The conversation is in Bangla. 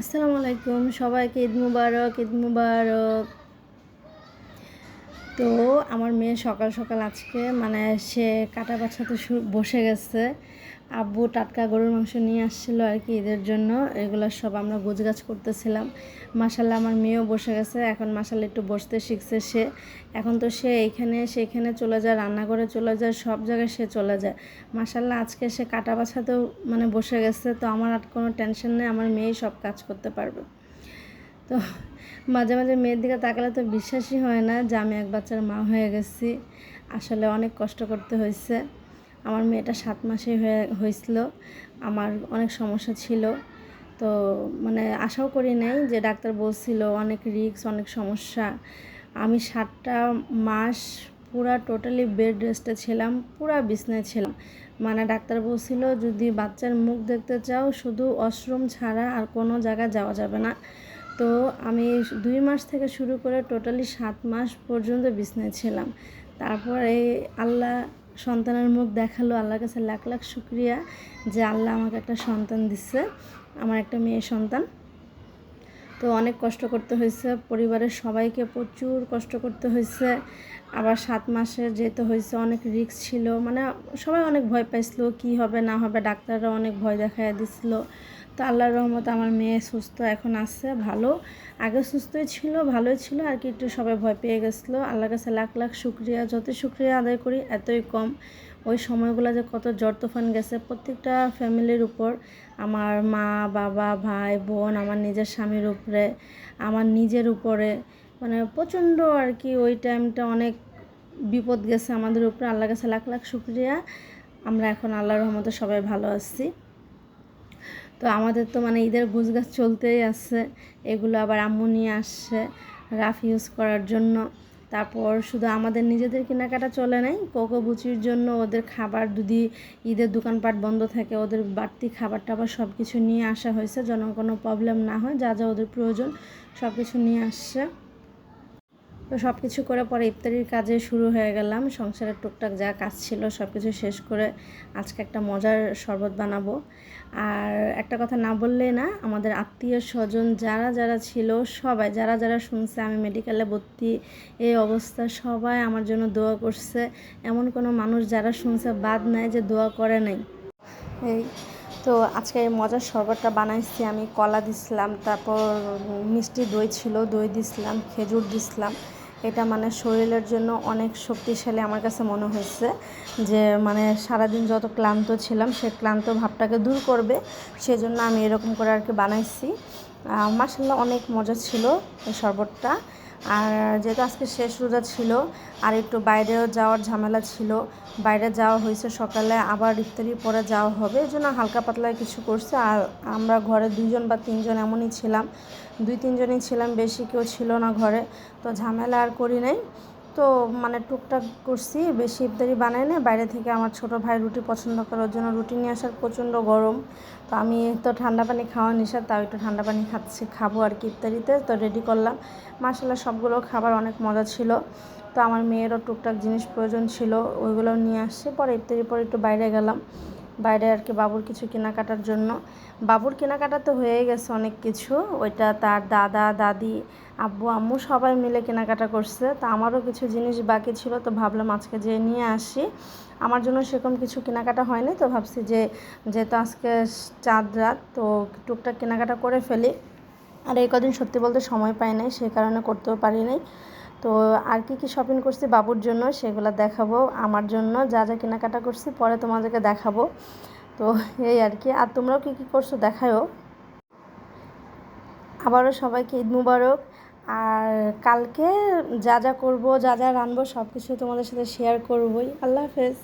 আসসালামু আলাইকুম। সবাইকে ঈদ মুবারক ঈদ মুবারক। তো আমার মেয়ে সকাল সকাল আজকে মানে সে কাটা বাছাতে বসে গেছে। আব্বু টাটকা গরুর মাংস নিয়ে আসছিল আর কি ঈদের জন্য। এগুলো সব আমরা গোছগাছ করতেছিলাম। মাসাল্লাহ আমার মেয়েও বসে গেছে। এখন মাসাল্লাহ একটু বসতে শিখছে সে। এখন তো সে এইখানে সেইখানে চলে যায়, রান্নাঘরে চলে যায়, সব জায়গায় সে চলে যায়। মাসাল্লাহ আজকে সে কাটা বাছাতেও মানে বসে গেছে। তো আমার আর কোনো টেনশন নেই। আমার মেয়েই সব কাজ করতে পারবে। তো মাঝে মাঝে মেয়ের দিকে তাকালে তো বিশ্বাসই হয় না যে আমি এক বাচ্চার মা হয়ে গেছি। আসলে অনেক কষ্ট করতে হয়েছে। আমার মেয়েটা সাত মাসে হয়ে হয়েছিল। আমার অনেক সমস্যা ছিল। তো মানে আশাও করি নাই যে ডাক্তার বলছিল অনেক রিস্ক, অনেক সমস্যা। আমি সাতটা মাস পুরা টোটালি বেড রেস্টে ছিলাম, পুরা বিছনায় ছিলাম। মানে ডাক্তার বলছিল, যদি বাচ্চার মুখ দেখতে চাও, শুধু ওয়াশরুম ছাড়া আর কোনো জায়গায় যাওয়া যাবে না। তো আমি দুই মাস থেকে শুরু করে টোটালি সাত মাস পর্যন্ত বিছনায় ছিলাম। তারপরে আল্লাহ সন্তানের মুখ দেখাল, আল্লাহর কাছে লাখ লাখ শুক্রিয়া যে আল্লাহ আমাকে একটা সন্তান দিচ্ছে আমার একটা মেয়ে সন্তান। তো অনেক কষ্ট করতে হয়েছে, পরিবারের সবাইকে প্রচুর কষ্ট করতে হয়েছে। আবার সাত মাসে যেতে হয়েছে, অনেক রিস্ক ছিল। মানে সবাই অনেক ভয় পাইছিল, কি হবে না হবে, ডাক্তাররা অনেক ভয় দেখাইয়া দিছিল। তো আল্লাহর রহমতে আমার মেয়ে সুস্থ এখন আসছে ভালো। আগে সুস্থই ছিল, ভালোই ছিল, আর কি একটু সবাই ভয় পেয়ে গেছিল। আল্লাহর কাছে লাখ লাখ শুক্রিয়া যত শুক্রিয়া আদায় করি, এতই কম। ওই সময়গুলো যে কত জ্বর তুফান গেছে, প্রত্যেকটা ফ্যামিলির উপর। আমার মা, বাবা, ভাই, বোন, আমার নিজের স্বামীর উপরে, আমার নিজের উপরে। মানে প্রচণ্ড আর কি ওই টাইমটা অনেক বিপদ গেছে আমাদের উপরে। আল্লাহর কাছে লাখ লাখ শুক্রিয়া। আমরা এখন আল্লাহর রহমতে সবাই ভালো আছি। তো আমাদের তো মানে ঈদের গুছগাছ চলতেই আছে। এগুলো আবার আম্মু নিয়ে আসছে রাফ ইউজ করার জন্য। তারপর শুধু আমাদের নিজেদের কেনাকাটা চলে নাই, কোকো বুচির জন্য ওদের খাবার যদি ঈদের দোকানপাট বন্ধ থাকে, ওদের বাড়তি খাবার টাবার সব কিছু নিয়ে আসা হয়েছে। যেন কোনো প্রবলেম না হয়, যা যা ওদের প্রয়োজন সব কিছু নিয়ে আসছে। তো সব কিছু করে পরে ইফতারির কাজে শুরু হয়ে গেলাম। সংসারের টুকটাক যা কাজ ছিল সব কিছু শেষ করে আজকে একটা মজার শরবত বানাবো। আর একটা কথা না বললে না, আমাদের আত্মীয় স্বজন যারা যারা ছিল সবাই, যারা যারা শুনছে আমি মেডিকেলে ভর্তি, এই অবস্থা সবাই আমার জন্য দোয়া করছে। এমন কোনো মানুষ যারা শুনছে বাদ নাই যে দোয়া করে নাই। এই তো আজকে মজার শরবতটা বানাইছি, আমি কলা দিছিলাম, তারপর মিষ্টি দই ছিল, দই দিছিলাম, খেজুর দিছিলাম। এটা মানে শরীরের জন্য অনেক শক্তিশালী আমার কাছে মনে হয়েছে যে মানে সারাদিন যত ক্লান্ত ছিলাম, সে ক্লান্ত ভাবটাকে দূর করবে। সেজন্য আমি এরকম করে আর কি বানাইছি মাসাল্লাহ অনেক মজা ছিল এই শরবতটা। আর যেহেতু আজকে শেষ রোজা ছিল, আর একটু বাইরেও যাওয়ার ঝামেলা ছিল, বাইরে যাওয়া হয়েছে সকালে, আবার ইফতারির পরে যাওয়া হবে। এই জন্য হালকা পাতলা কিছু করছে। আর আমরা ঘরে দুইজন বা তিনজন এমনই ছিলাম দুই তিনজনই ছিলাম, বেশি কেউ ছিল না ঘরে। তো ঝামেলা আর করি নাই। তো মানে টুকটাক করছি, বেশি ইফতারি বানাই না বাইরে থেকে আমার ছোট ভাই রুটি পছন্দ করার জন্য রুটি নিয়ে আসার প্রচণ্ড গরম। তো আমি তো ঠান্ডা পানি খাওয়া নিষেধ, তাও একটু ঠান্ডা পানি খাচ্ছি, খাব আর কি ইফতারিতে। তো রেডি করলাম। মাসাল্লাহ সবগুলো খাবার অনেক মজা ছিল। তো আমার মেয়েরও টুকটাক জিনিস প্রয়োজন ছিল, ওইগুলো নিয়ে আসছি। পরে ইফতারির পর একটু বাইরে গেলাম। বাইরে আর কি বাবুর কিছু কেনাকাটার জন্য। বাবুর কেনাকাটা তো হয়ে গেছে অনেক কিছু। ওইটা তার দাদা, দাদি, আব্বু, আম্মু সবাই মিলে কেনাকাটা করছে। তা আমারও কিছু জিনিস বাকি ছিল, তো ভাবলাম আজকে যে নিয়ে আসি। আমার জন্য সেরকম কিছু কেনাকাটা হয়নি, তো ভাবছি যে যেহেতু আজকে চাঁদ রাত, তো টুকটাক কেনাকাটা করে ফেলি। আর এই কদিন সত্যি বলতে সময় পাই নাই, সে কারণে করতেও পারি নাই। তো আর কি কি শপিং করছি বাবুর জন্য সেগুলো দেখাবো, আমার জন্য যা যা কেনাকাটা করছি পরে তোমাদেরকে দেখাবো। তো এই আর কি, আর তোমরাও কী কী করছ দেখায়ও। আবারও সবাইকে ঈদ মুবারক। আর কালকে যা যা করব, যা যা রানবো সব কিছু তোমাদের সাথে শেয়ার করবোই। আল্লাহ হাফেজ।